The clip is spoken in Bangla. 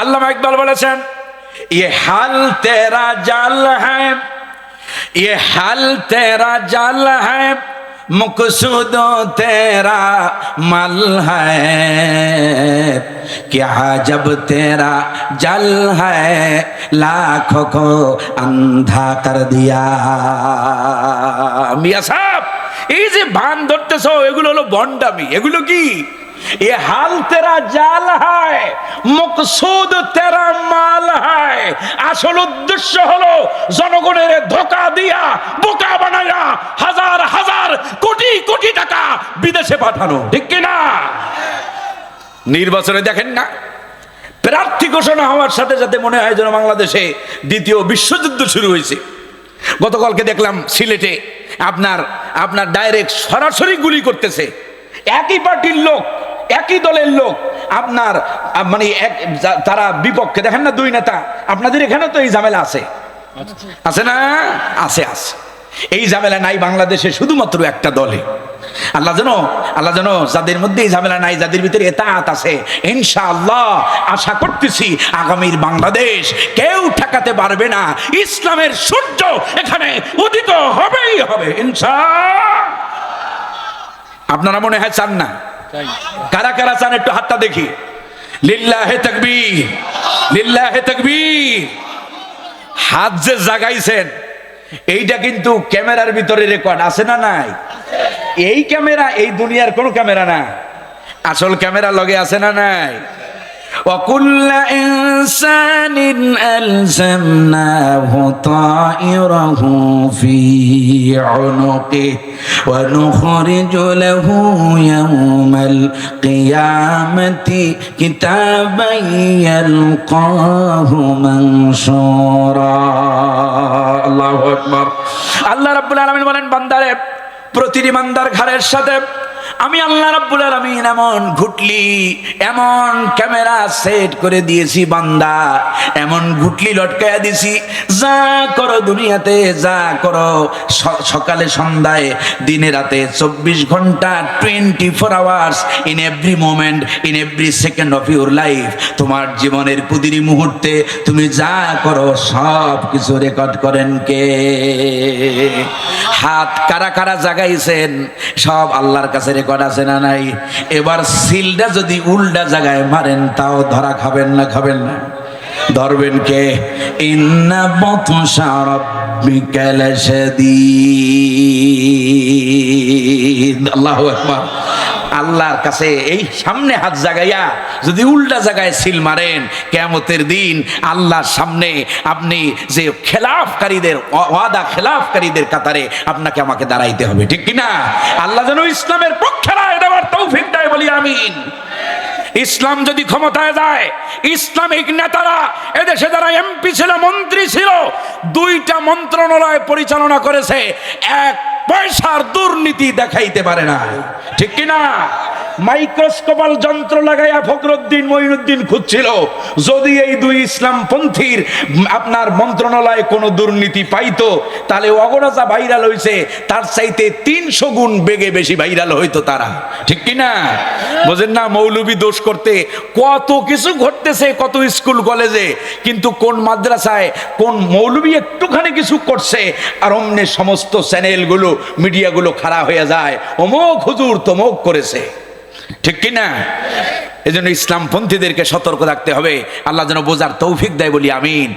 আল্লামা ইকবাল বলেছেন ये हाल तेरा जाल है ये हाल तेरा जाल है मकसूद तेरा मल है क्या जब तेरा जल है लाखों को अंधा कर दिया মিয়া সাহেব এই যে ভান ধরতেছ এগুলো হলো বন্ডামি এগুলো কি মকসুদ তেরা মাল হায়। আসল উদ্দেশ্য হলো জনগণের ধোকা দিয়া, বোকা বানায়া হাজার হাজার কোটি কোটি টাকা বিদেশে পাঠানো। ঠিক কিনা নির্বাচনে দেখেন না, প্রার্থী ঘোষণা হওয়ার সাথে সাথে মনে হয় যেন বাংলাদেশে দ্বিতীয় বিশ্বযুদ্ধ শুরু হয়েছে। গতকালকে দেখলাম সিলেটে আপনার আপনার ডাইরেক্ট সরাসরি গুলি করতেছে। একই পার্টির লোক একই দলের লোক। আপনার মানে এক তারা বিপক্ষে, দেখেন না দুই নেতা, আপনাদের এখানে তো এই ঝামেলা আছে। আছে না? আছে আছে। এই ঝামেলা নাই বাংলাদেশে শুধুমাত্র একটা দলে। আল্লাহ যেন আল্লাহ যেন যাদের মধ্যে এই ঝামেলা নাই, যাদের ভিতরে এতাত আছে, ইনশাআল্লাহ আশা করতেছি আগামীর বাংলাদেশ কেউ ঠেকাতে পারবে না। ইসলামের সূর্য এখানে উদিত হবেই হবে ইনশা আপনারা মনে হয় চান না? কারা কারা চান একটু হাতটা দেখি? লিল্লাহে লিল্লা লিল্লাহে তকবি হাত যে জাগাইছেন, এইটা কিন্তু ক্যামেরার ভিতরে রেকর্ড আছে না নাই? এই ক্যামেরা এই দুনিয়ার কোন ক্যামেরা না। আসল ক্যামেরা লগে আছে না নাই? وكل إنسان ألزمناه طائره في عنقه ونخرج له يوم القيامة كتابا يلقاه منشورا الله أكبر আল্লাহ রাব্বুল আলামিন বলেন বান্দারে প্রতিটি বান্দার ঘরের সাথে আমি আল্লাহ রাব্বুল আলামিন এমন ঘুটলি, এমন ক্যামেরা সেট করে দিয়েছি বান্দা, এমন ঘুটলি লটকায়া দিছি যা করো দুনিয়াতে, যা করো সকালে সন্ধ্যায়, দিনে রাতে চব্বিশ ঘণ্টা twenty four hours in every moment in every second of your life তোমার জীবনের প্রতিটি মুহূর্তে তুমি যা করো, সব কিছু রেকর্ড করেন কে? হাত কারা কারা জাগাইছেন, সব আল্লাহর কাছে রেকর্ড আছে না নাই? এবার সিলটা যদি উল্টা জায়গায় মারেন, তাও ধরা খাবেন না খাবেন না। ধরবেন কে? ইন্না বতসা রাব্বিকা লাশাদীদ। আল্লাহু আকবার। আল্লাহর কাছে এই সামনে হাত জাগাইয়া যদি উল্টা জায়গায় সিল মারেন কেমতের দিন আল্লাহর সামনে আপনি যে খেলাফকারীদের ওয়া- ওয়াদা খেলাফকারীদের কাতারে আপনাকে আমাকে দাঁড়াইতে হবে, ঠিক কিনা? আল্লাহ যেন ইসলামের পক্ষে রায় দেওয়ার তৌফিক দেয় বলি আমিন। ইসলাম যদি ক্ষমতায় যায়, ইসলামিক নেতারা এদেশে যারা এমপি ছিল, মন্ত্রী ছিল, দুইটা মন্ত্রণালয় পরিচালনা করেছে, এক পয়সার দুর্নীতি দেখাইতে পারে না ঠিক কিনা? মাইক্রোস্কোপাল যন্ত্র লাগাইয়া ফখরুদ্দিন মঈনুদ্দিন খুঁজছিল। যদি এই দুই ইসলামপন্থীর উম, আপনার মন্ত্রণালয়ে কোনো দুর্নীতি পাইতো তাহলে অগরাজা ভাইরাল হইছে তার চাইতে তিনশো গুণ বেগে বেশি ভাইরাল হইতো তারা। ঠিক কিনা? বোঝেন না মৌলবী দোষ করতে কত কিছু ঘটতেছে কত স্কুল কলেজে কিন্তু কোন মাদ্রাসায় কোন মৌলবী একটুখানি কিছু করছে আর অমনে সমস্ত চ্যানেলগুলো মিডিয়াগুলো খারাপ হয়ে যায়। অমুক হুজুর তমুক করেছে। ঠিক কিনা? এই জন্য ইসলামপন্থীদেরকে সতর্ক থাকতে হবে। আল্লাহ যেন বোঝার তৌফিক দেয় বলি আমিন।